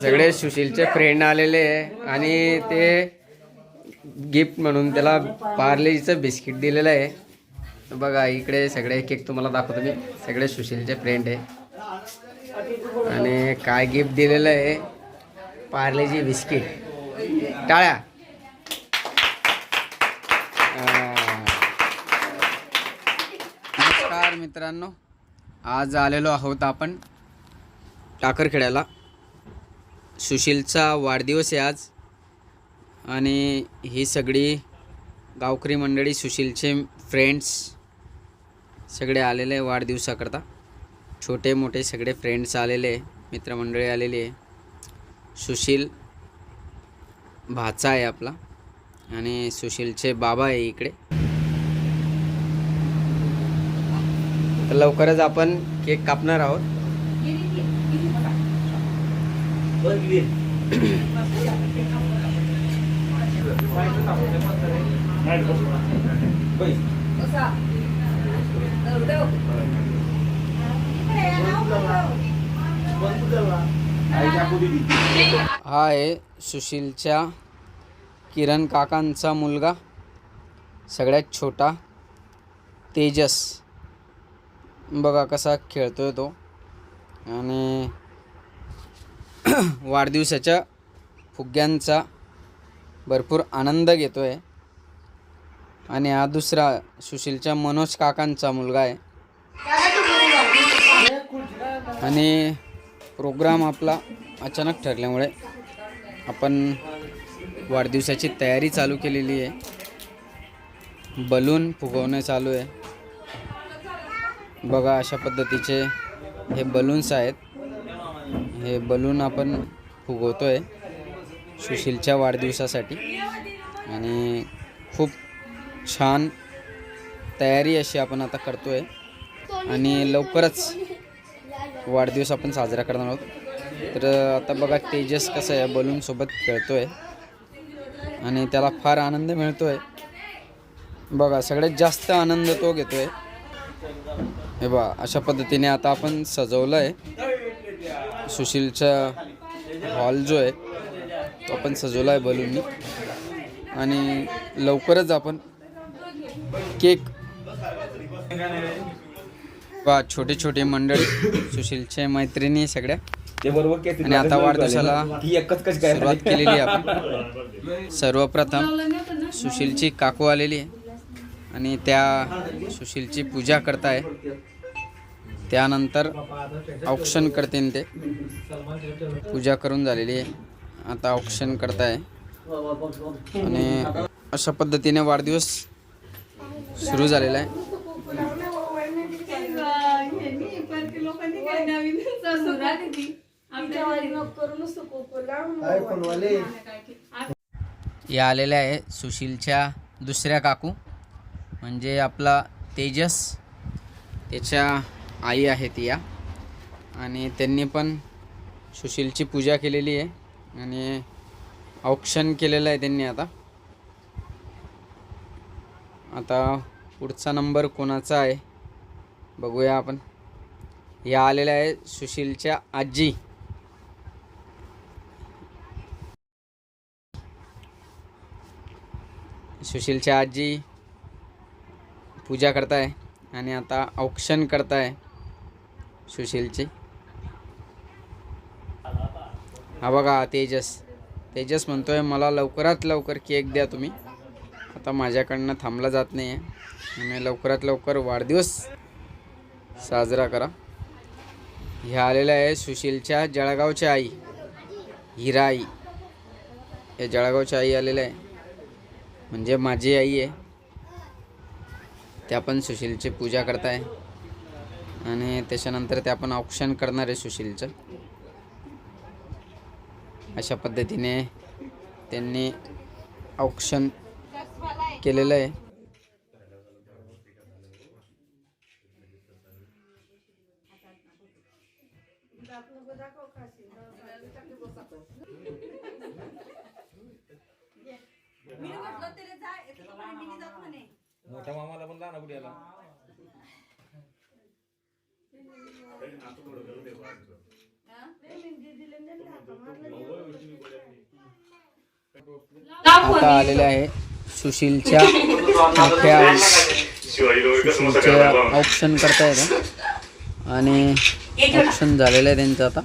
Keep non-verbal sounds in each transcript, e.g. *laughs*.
सगळे सुशीलचे फ्रेंड आलेले आणि ते गिफ्ट म्हणून त्याला पार्लेजीचं बिस्किट दिलेलं आहे. बघा इकडे सगळे केक तुम्हाला दाखवतो मी. सगळे सुशीलचे फ्रेंड आहे. आणि काय गिफ्ट दिलेलं आहे? पार्लेजी बिस्किट टाळ्या. नमस्कार मित्रांनो. आज आलेलो आहोत आपण टाकरखेड्याला. सुशीलचा वाढदिवस आहे आज. आणि ही सगळी गावकरी मंडळी सुशीलचे फ्रेंड्स सगळे आलेले आहे वाढदिवसाकरता. छोटे मोठे सगळे फ्रेंड्स आलेले आहे मित्रमंडळी आलेली आहे. सुशील भाचा आहे आपला आणि सुशीलचे बाबा आहे इकडे. तर लवकरच आपण केक कापणार आहोत. हा आहे सुशीलच्या किरण काकांचा मुलगा सगळ्यात छोटा तेजस. बघा कसा खेळतोय तो. आणि *clears throat* वाढदिवसाच्या फुग्यांचा भरपूर आनंद घेतो आहे आणि हा दुसरा सुशीलच्या मनोज काकांचा मुलगा आहे. आणि प्रोग्राम आपला अचानक ठरल्यामुळे आपण वाढदिवसाची तयारी चालू केलेली आहे. बलून फुगवणे चालू आहे. बघा अशा पद्धतीचे हे बलून्स आहेत. हे बलून आपण फुगवतो आहे सुशीलच्या वाढदिवसासाठी. आणि खूप छान तयारी अशी आपण आता करतो आहे आणि लवकरच वाढदिवस आपण साजरा करणार आहोत. तर आता बघा तेजस कसं आहे बलूनसोबत खेळतो आहे आणि त्याला फार आनंद मिळतो आहे बघा सगळ्यात जास्त आनंद तो घेतो आहे हे बा अशा पद्धतीने आता आपण सजवलं आहे सुशीलचा हॉल जो आहे तो आपण सजवला आहे बलूननी आणि लवकरच आपण केक बा छोटे छोटे मंडळी सुशीलचे मैत्रिणी सगळ्या. ते बरोबर काय आणि आता वाढदिवसाला सुरुवात केलेली आहे आपण. सर्वप्रथम सुशीलची काकू आलेली आहे. आणि त्या सुशीलची पूजा करताय. त्यानंतर औक्षण करतील ते. पूजा करून झालेली आहे. आता औक्षण करताय. आणि अशा पद्धतीने वाढदिवस सुरू झालेला आहे. या आलेल्या आहे सुशीलच्या दुसऱ्या काकू. म्हणजे आपला तेजस. त्याच्या आई आहेत या. आणि त्यांनी पण सुशीलची पूजा केलेली आहे. आणि औक्षण केलेलं आहे त्यांनी आता. आता पुढचा नंबर कोणाचा आहे? बघूया आपण. या आलेल्या आहे सुशीलच्या आजी. सुशीलच्या आजी पूजा करताय आणि आता औक्षण करताय. सुशीलची. हा बघा तेजस. तेजस म्हणतोय मला लवकरात लवकर केक द्या तुम्ही. आता माझ्याकडनं थांबला जात नाही आहे आणि लवकरात लवकर वाढदिवस साजरा करा. ह्या आलेल्या आहे सुशीलच्या जळगावच्या आई हिरा आई या जळगावच्या आई आलेल्या आहे. म्हणजे माझी आई आहे. त्या पण सुशीलची पूजा करताय. आणि त्याच्यानंतर त्या पण औक्षण करणार आहे सुशीलचं. अशा पद्धतीने त्यांनी औक्षण केलेलं आहे. मोठ्या मामाला पण लहान कुठे याला आता आलेले आहे सुशीलच्या *laughs* मोठ्या सुशीलचे ऑप्शन करता येतं. आणि ऑप्शन झालेलं आहे त्यांचं आता.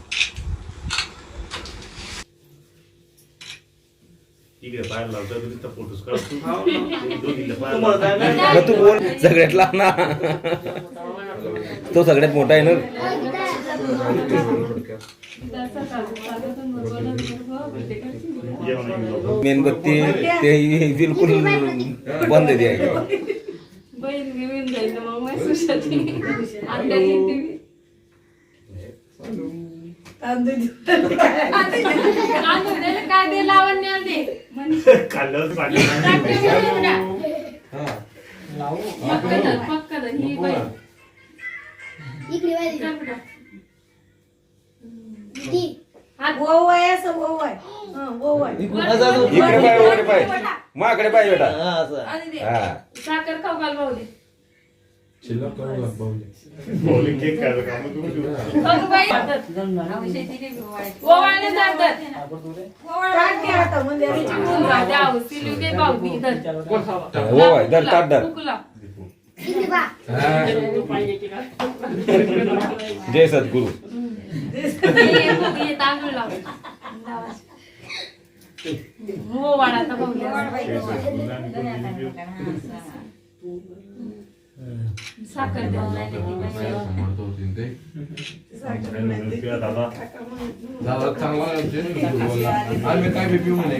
बोल. सगळ्यात लहान ना. *laughs* तो सगळ्यात मोठा आहे ना? मेणबत्ती ते बिलकुल बंद आहे. धर, पक्का धर. ही ओव आहे असं ओव आहे. हं, ओव आहे. इकडे पाय वगैरे पाय. माकडे पाय बेटा. आणि दे. हा साखर खाऊ घाल भाऊ दे अगं बाई. ओवाळणे धर, धर. ताट घे आता म्हणजे चिकून जा, द्यावं. सिलू दे भाऊ दे, धर. हो आहे दर ताट दर कुकू लाव. जय सद्गुरु. तांदूळ साखर द्या. आम्ही काय बी पिऊ म्हणे.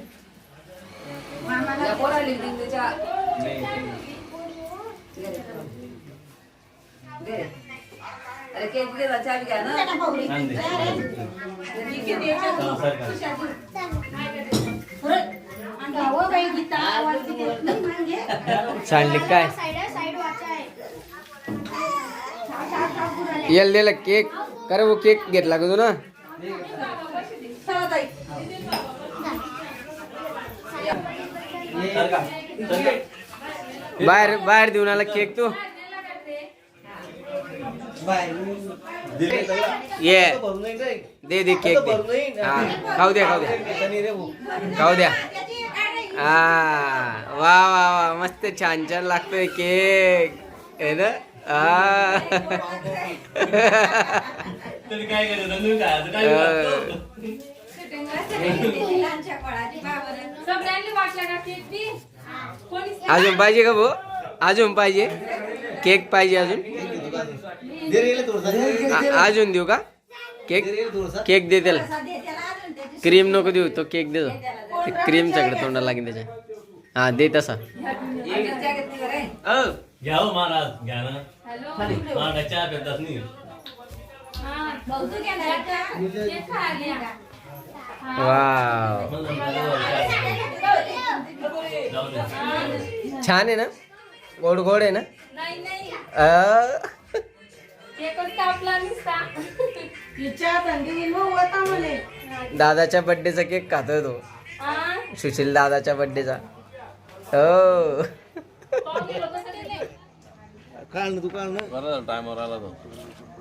अरे केक घे ना, चावी घ्या ना सांडली काय येल दिला केक करे वो केक घेतला का तू ना बाहेर बाहेर देऊन आला केक तू. ये. दे दे केक दे. खाऊ द्या खाऊ द्या. खाऊ द्या. हा. वा वा वा. मस्त छान छान लागतोय केक आहे. ना आ. सगळ्यांनी वाटला का केक बी कोणी अजून पाहिजे का भाऊ? अजून पाहिजे? केक पाहिजे अजून? आ- अजून देऊ का? केक? केक दे त्याला. क्रीम नको देऊ तो केक दे ते. क्रीम सगळं तोंडाला लागेल त्याच्या. हा दे तसा. घ्या हो महाराज घ्या ना. हॅलो. महाराज चहा पितात नाही. हा भाऊ तू गेला का? केक खायला या. वाव छान आहे ना? गोड गोड आहे ना? दादाच्या बर्थडेचा केक खातोय तो. सुशील दादाच्या बर्थडेचा हो. पाव किलो कसं दिले? टायमवर आला तो.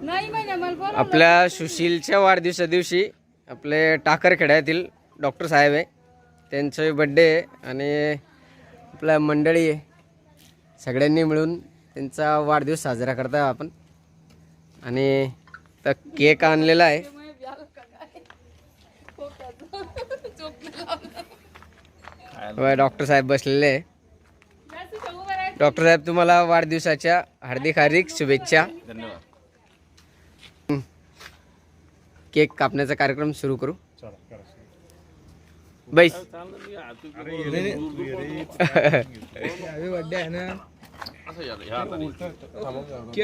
नाही महिना मला बोल आपल्या सुशीलच्या वाढदिवसा दिवशी आपले टाकरखेड्यातील डॉक्टर साहेब आहे. त्यांचं बड्डे आहे आणि आपल्या मंडळी आहे. सगळ्यांनी मिळून त्यांचा वाढदिवस साजरा करता आपण. आणि तर केक आणलेला आहे. डॉक्टर साहेब बसलेले आहे. डॉक्टर साहेब तुम्हाला वाढदिवसाच्या हार्दिक हार्दिक शुभेच्छा. धन्यवाद. केक कापण्याचा कार्यक्रम सुरू करू. बैस. हा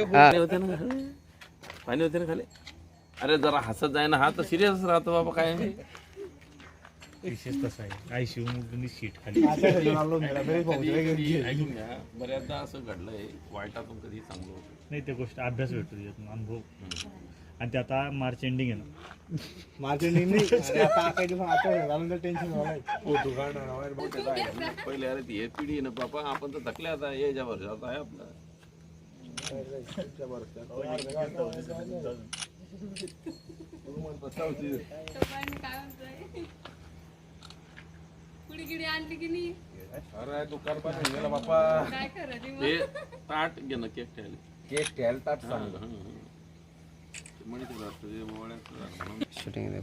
पाणी होते ना खाली पाणी होते ना खाली? अरे जरा हसत जाय ना. हा तर सिरियस राहतो बाबा काय विशेष तसं आहे. आई शिवमुद्रनी शीट खाली. कधी- ऐकून घ्या, बऱ्याचदा असं घडलंय. वाईटातून कधी चांगलं नाही त्या गोष्ट अभ्यास भेटतो अनुभव. आणि ते आता मार्च एंडिंग आहे ना. पहिले अरे ती हे पिढी आहे ना बापा आपण तर थकले आता ये ज्या वर्षात आहे आपलं. काय म्हणतोय पुडी गिडी आणली की नाही अरे दुकान पण गेला बाप्पा काय खरं? ते ताट घे ना केक ठेवले केक ठेल ताट सांग ಶೂಟಿಂಗ್ ಇದೆ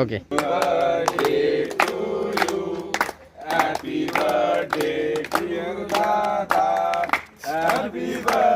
ಓಕೆ ಹ್ಯಾಪಿ ಬರ್ಡೇ ಡಿಯರ್ ದಾದಾ ಹ್ಯಾಪಿ ಬರ್ಡೇ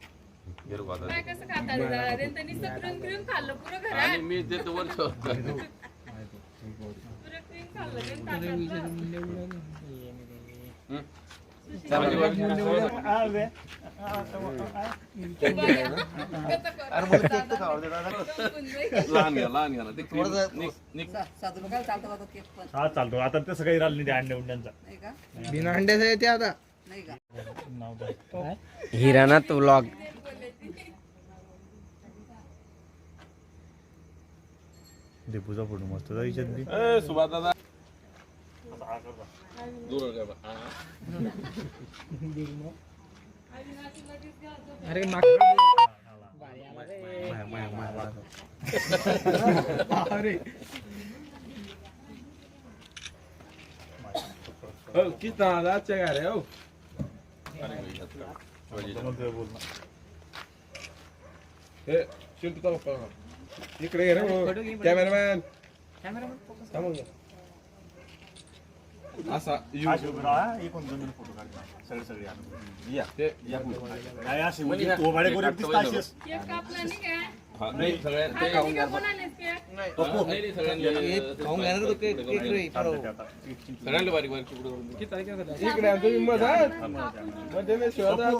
पाहिजे, बिना क्रीमवाला. गिर बाजार. काय कसं खाता रे त्यांनी क्रीम क्रीम खाल्लं पुरं आणि घरात मी ते तर वर ठेवतो. पुरं क्रीम खाल्लं त्यांनी ताटातलं. लहान घ्या लहान घ्या ना. ते क्रीम निक- निक- साधू काय चालतो का तो केक पण. हा चालतो. आता तसं काही राहिलं नाही ते अंड्या उंड्यांचा. नाही का? बिना अंड्याचा येते आता. नाही का? हिरानाथ व्लॉग दीपूचा फोटो मस्त होता याच्यात बी ए, सुभाष दादा दूर हो गया बा. हा. अरे माग अरे हो किती आजच्या गाड्या हो मग ते बोल हे इकडे ये रे कॅमेरामॅन. थांबून घे. असा यू शिवराव, एक कोण दोन फोटो काढला सगळे सगळे आणून. या. ते या काय अशी म्हणजे तो भाडे करून दिसतं अशीच. केक कापला नाही काय हा, नाही सगळ्या ते खाल्लं नाही का कोणालाच केक नाही. नाही, सगळ्यांना खाऊन घेणार तो केक केक रे चालतं ते आता. सगळ्यांना बारीक बारीक तुकडे करून दे. इकडे मधात मध्ये